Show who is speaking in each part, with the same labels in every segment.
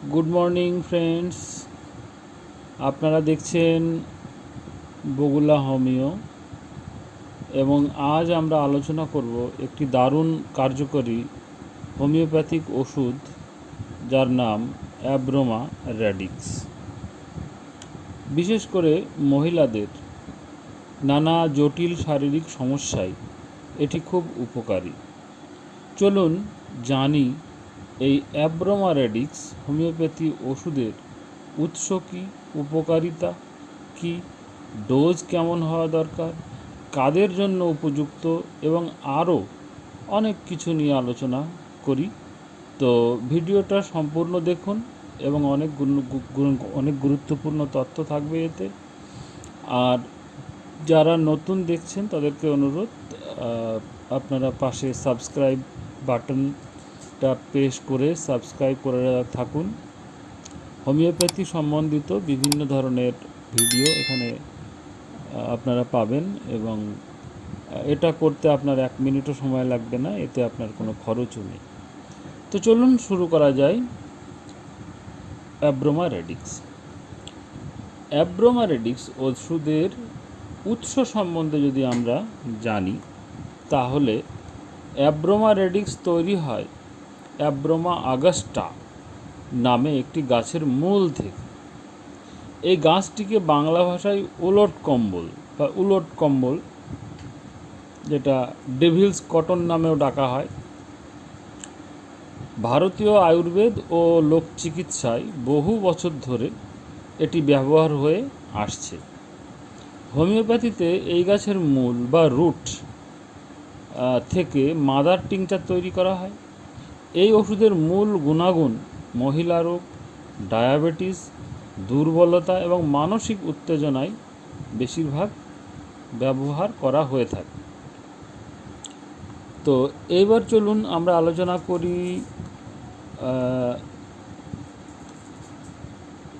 Speaker 1: Good morning friends আপনারা দেখছেন Bagula homeo এবং আজ আমরা আলোচনা করব একটি দারুণ কার্যকরী হোমিওপ্যাথিক ওষুধ যার নাম অ্যাব্রোমা র্যাডিক্স বিশেষ করে মহিলাদের নানা জটিল শারীরিক সমস্যায় এটি খুব উপকারী। চলুন জানি এই অ্যাব্রোমা রেডিক্স হোমিওপ্যাথি ওষুধের উৎস কী, উপকারিতা কী, ডোজ কেমন হওয়া দরকার, কাদের জন্য উপযুক্ত এবং আরও অনেক কিছু নিয়ে আলোচনা করি। তো ভিডিওটা সম্পূর্ণ দেখুন এবং অনেক অনেক গুরুত্বপূর্ণ তথ্য থাকবে এতে। আর যারা নতুন দেখছেন তাদেরকে অনুরোধ আপনারা পাশে সাবস্ক্রাইব বাটনটা প্রেস করে সাবস্ক্রাইব করে থাকুন। হোমিওপ্যাথি সম্বন্ধিত বিভিন্ন ধরনের ভিডিও এখানে আপনারা পাবেন এবং এটা করতে আপনার এক মিনিটও সময় লাগবে না, এতে আপনার কোনো খরচও নেই। তো চলুন শুরু করা যায়। অ্যাব্রোমা রেডিক্স অ্যাব্রোমা রেডিক্স ওষুধের উৎস সম্বন্ধে যদি আমরা জানি, তাহলে অ্যাব্রোমা রেডিক্স তৈরি হয় অ্যাব্রোমা আগস্টা নামে একটি গাছের মূল থেকে। এই গাছটিকে বাংলা ভাষায় উলট কম্বল বা উলট কম্বল, যেটা ডেভিলস কটন নামেও ডাকা হয়। ভারতীয় আয়ুর্বেদ ও লোক চিকিৎসায় বহু বছর ধরে এটি ব্যবহার হয়ে আসছে। হোমিওপ্যাথিতে এই গাছের মূল বা রুট থেকে মাদার টিংচার তৈরি করা হয়। এই ওষুধের মূল গুণাগুণ মহিলা রোগ, ডায়াবেটিস, দুর্বলতা এবং মানসিক উত্তেজনায় বেশিরভাগ ব্যবহার করা হয়ে থাকে। তো এইবার চলুন আমরা আলোচনা করি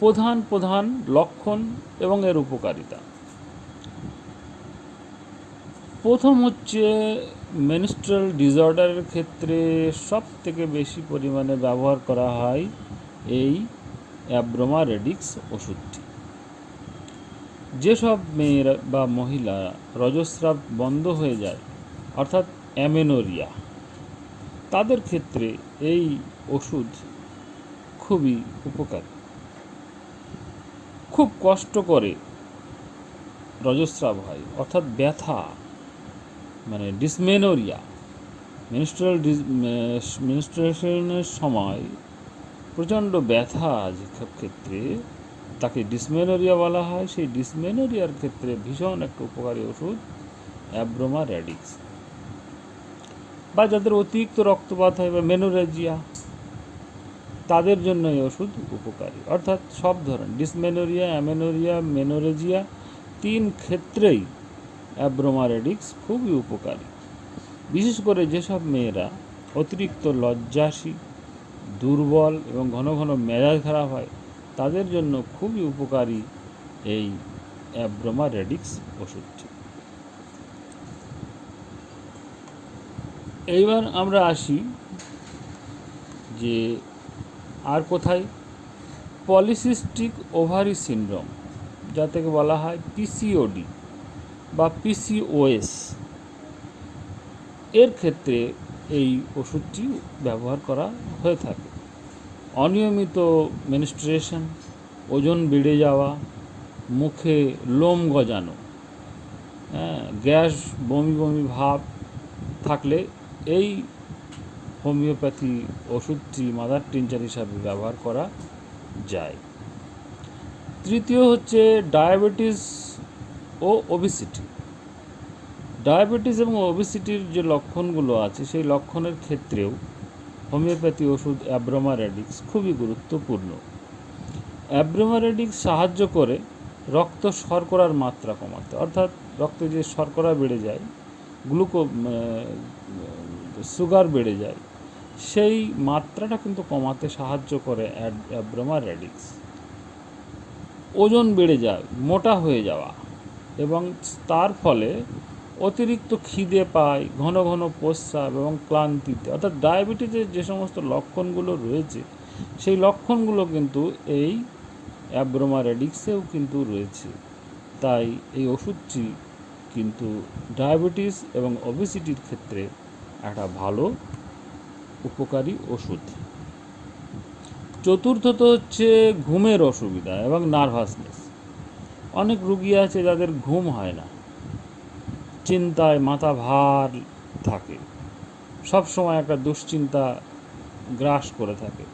Speaker 1: প্রধান প্রধান লক্ষণ এবং এর উপকারিতা। প্রথম হচ্ছে মেনস্ট্রাল ডিসঅর্ডারের ক্ষেত্রে সব থেকে বেশি পরিমাণে ব্যবহার করা হয় এই অ্যাব্রোমা রেডিক্স ওষুধটি। যেসব মেয়েরা বা মহিলা রজস্রাব বন্ধ হয়ে যায়, অর্থাৎ অ্যামেনোরিয়া, তাদের ক্ষেত্রে এই ওষুধ খুবই উপকারী। খুব কষ্ট করে রজস্রাব হয়, অর্থাৎ ব্যথা মানে ডিসমেনোরিয়া মিনিস্ট্রাল মিনিস্ট্রেশনের সময় প্রচণ্ড ব্যথা যেসব ক্ষেত্রে তাকে ডিসমেনোরিয়া বলা হয়, সেই ডিসমেনোরিয়ার ক্ষেত্রে ভীষণ একটা উপকারী ওষুধ, অ্যাব্রোমা র্যাডিক্স বা যাদের অতিরিক্ত রক্তপাত হয় বা মেনোরেজিয়া, তাদের জন্য এই ওষুধ উপকারী। অর্থাৎ সব ধরনের, ডিসমেনোরিয়া, অ্যামেনোরিয়া, মেনোরেজিয়া, তিন ক্ষেত্রেই অ্যাব্রোমারেডিক্স খুবই উপকারী। বিশেষ করে যেসব মেয়েরা অতিরিক্ত লজ্জাসী দুর্বল এবং ঘন ঘন মেজাজ খারাপ হয়, তাদের জন্য খুবই উপকারী এই অ্যাব্রোমারেডিক্স ওষুধটি। এইবার আমরা আসি যে আর কোথায়? পলিসিস্টিক ওভারি সিনড্রোম যা থেকে বলা হয় পিসিওডি বা পিসিওএস এর ক্ষেত্রে এই ওষুধটি ব্যবহার করা হয়ে থাকে। অনিয়মিত মেনস্ট্রেশন ওজন বেড়ে যাওয়া, মুখে লোম গজানো হ্যাঁ গ্যাস, বমি বমি ভাব থাকলে এই হোমিওপ্যাথি ওষুধটি মাদার টিনচার হিসাবে ব্যবহার করা যায়। তৃতীয় হচ্ছে ডায়াবেটিস ও ওবিসিটি ডায়াবেটিস এবং ওবিসিটির যে লক্ষণগুলো আছে, সেই লক্ষণের ক্ষেত্রেও হোমিওপ্যাথি ওষুধ অ্যাব্রোমারেডিক্স খুবই গুরুত্বপূর্ণ। অ্যাব্রোমারেডিক্স সাহায্য করে রক্ত শর্করার মাত্রা কমাতে। অর্থাৎ রক্তে যে শর্করা বেড়ে যায়, গ্লুকো সুগার বেড়ে যায়, সেই মাত্রাটা কিন্তু কমাতে সাহায্য করে অ্যাব্রোমা র্যাডিক্স ওজন বেড়ে যায়, মোটা হয়ে যাওয়া। এবং তার ফলে অতিরিক্ত খিদে পায়, ঘন ঘন প্রস্রাব এবং ক্লান্তিতে। অর্থাৎ ডায়াবেটিসের যে সমস্ত লক্ষণগুলো রয়েছে, সেই লক্ষণগুলো কিন্তু এই অ্যাব্রোমা রেডিক্সেও কিন্তু রয়েছে। তাই এই ওষুধটি কিন্তু ডায়াবেটিস এবং ওবেসিটির ক্ষেত্রে একটা ভালো উপকারী ওষুধ। চতুর্থত হচ্ছে ঘুমের অসুবিধা এবং নার্ভাসনেস। অনেক রুগী আছে যাদের ঘুম হয় না। চিন্তায় মাথা ভার থাকে। সব সময় একটা দুশ্চিন্তা গ্রাস করে থাকে।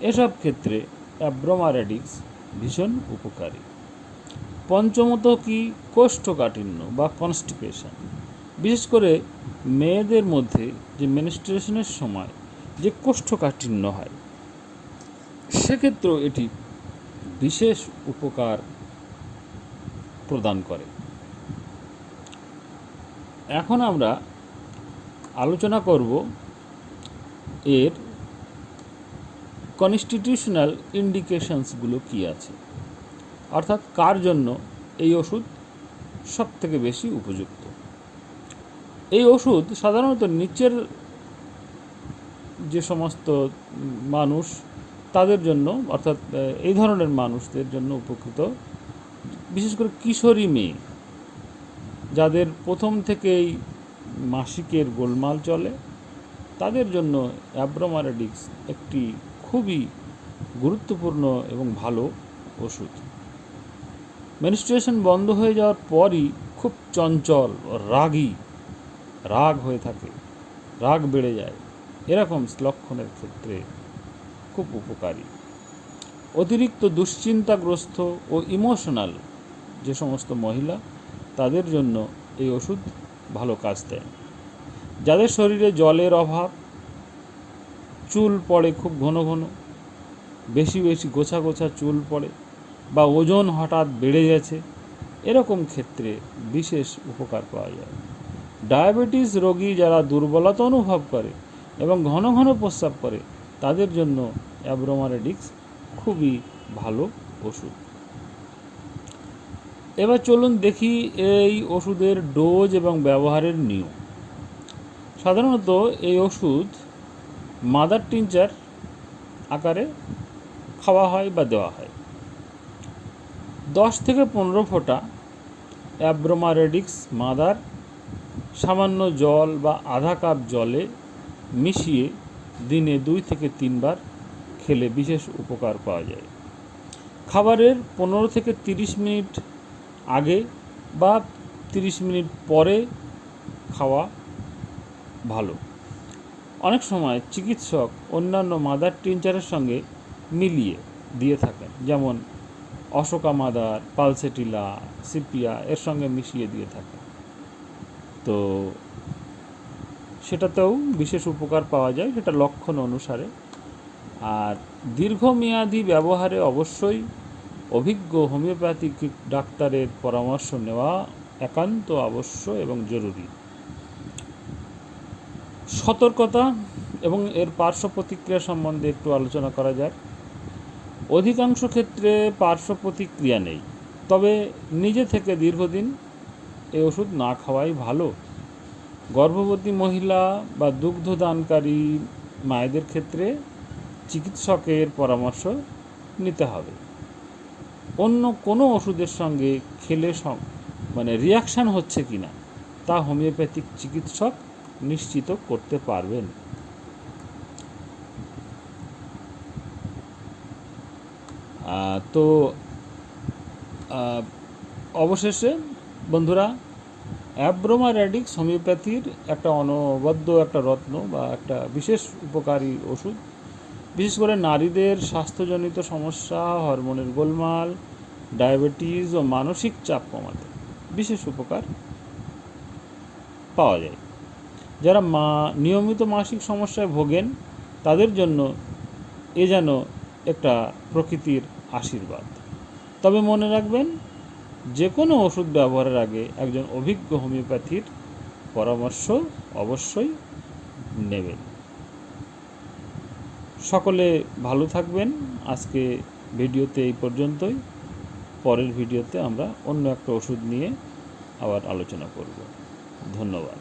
Speaker 1: এসব ক্ষেত্রে অ্যাব্রোমারেডিক্স ভীষণ উপকারী। পঞ্চমত কি? কোষ্ঠকাঠিন্য বা কনস্টিপেশন। বিশেষ করে মেয়েদের মধ্যে যে মেনিস্ট্রেশনের সময় যে কোষ্ঠকাঠিন্য হয়, সেক্ষেত্রেও এটি বিশেষ উপকার প্রদান করে। এখন আমরা আলোচনা করব এর কনস্টিটিউশনাল ইন্ডিকেশনসগুলো কী আছে? অর্থাৎ কার জন্য এই ওষুধ সব থেকে বেশি উপযুক্ত? এই ওষুধ সাধারণত নিচের যে সমস্ত মানুষ তাদের জন্য, অর্থাৎ এই ধরনের মানুষদের জন্য উপকৃত বিশেষ করে কিশোরী মেয়ে, যাদের প্রথম থেকেই মাসিকের গোলমাল চলে, তাদের জন্য অ্যাব্রোমারেডিক্স একটি খুবই গুরুত্বপূর্ণ এবং ভালো ওষুধ। মেনিস্ট্রেশন বন্ধ হয়ে যাওয়ার পরই খুব চঞ্চল, রাগী, রাগ হয়ে থাকে, রাগ বেড়ে যায়। এরকম লক্ষণের ক্ষেত্রে খুব উপকারী। অতিরিক্ত দুশ্চিন্তাগ্রস্ত ও ইমোশনাল যে সমস্ত মহিলা তাদের জন্য এই ওষুধ ভালো কাজ দেয়। যাদের শরীরে জলের অভাব, চুল পড়ে খুব ঘন ঘন, বেশি বেশি গোছা গোছা চুল পড়ে বা ওজন হঠাৎ বেড়ে গেছে, এরকম ক্ষেত্রে বিশেষ উপকার পাওয়া যায়। ডায়াবেটিস রোগী যারা দুর্বলতা অনুভব করে এবং ঘন ঘন প্রস্রাব করে, তাদের জন্য অ্যাব্রোমারেডিক্স খুবই ভালো ওষুধ। এবার চলুন দেখি এই ওষুধের ডোজ এবং ব্যবহারের নিয়ম। সাধারণত এই ওষুধ মাদার টিনচার আকারে খাওয়া হয় বা দেওয়া হয়। দশ থেকে পনেরো ফোঁটা অ্যাব্রোমারেডিক্স মাদার, সামান্য জল বা আধা কাপ জলে মিশিয়ে দিনে দুই থেকে তিনবার খেলে বিশেষ উপকার পাওয়া যায়। খাবারের পনেরো থেকে তিরিশ মিনিট আগে বা তিরিশ মিনিট পরে খাওয়া ভালো। অনেক সময় চিকিৎসক অন্যান্য মাদার টিনচারের সঙ্গে মিলিয়ে দিয়ে থাকেন, যেমন অশোকা মাদার, পালসেটিলা, সিপিয়া এর সঙ্গে মিশিয়ে দিয়ে থাকেন। তো সেটাতেও বিশেষ উপকার পাওয়া যায়, সেটা লক্ষণ অনুসারে। আর দীর্ঘমেয়াদী ব্যবহারে অবশ্যই অভিজ্ঞ হোমিওপ্যাথিক ডাক্তারের পরামর্শ নেওয়া একান্ত আবশ্য এবং জরুরি। সতর্কতা এবং এর পার্শ্ব প্রতিক্রিয়া সম্বন্ধে একটু আলোচনা করা যাক। অধিকাংশ ক্ষেত্রে পার্শ্ব প্রতিক্রিয়া নেই, তবে নিজে থেকে দীর্ঘদিন এই ওষুধ না খাওয়াই ভালো। গর্ভবতী মহিলা বা দুগ্ধদানকারী মায়েদের ক্ষেত্রে চিকিৎসকের পরামর্শ নিতে হবে। অন্য কোনো ওষুধের সঙ্গে খেলে মানে রিয়াকশান হচ্ছে কি না তা হোমিওপ্যাথিক চিকিৎসক নিশ্চিত করতে পারবেন। তো অবশেষে বন্ধুরা অ্যাব্রোমা র্যাডিক্স হোমিওপ্যাথির একটা অনবদ্য একটা রত্ন বা একটা বিশেষ উপকারী ওষুধ বিশেষ করে নারীদের স্বাস্থ্যজনিত সমস্যা, হরমোনের গোলমাল, ডায়াবেটিস ও মানসিক চাপ কমাতে বিশেষ উপকার পাওয়া যায়। যারা মা, নিয়মিত মাসিক সমস্যায় ভোগেন, তাদের জন্য এ যেন একটা প্রকৃতির আশীর্বাদ। তবে মনে রাখবেন যে কোনো ওষুধ ব্যবহারের আগে একজন অভিজ্ঞ হোমিওপ্যাথির পরামর্শ অবশ্যই নেবেন। সকলে ভালো থাকবেন। আজকে ভিডিওতে এই পর্যন্তই। পরের ভিডিওতে আমরা অন্য একটা ওষুধ নিয়ে আবার আলোচনা করব। ধন্যবাদ।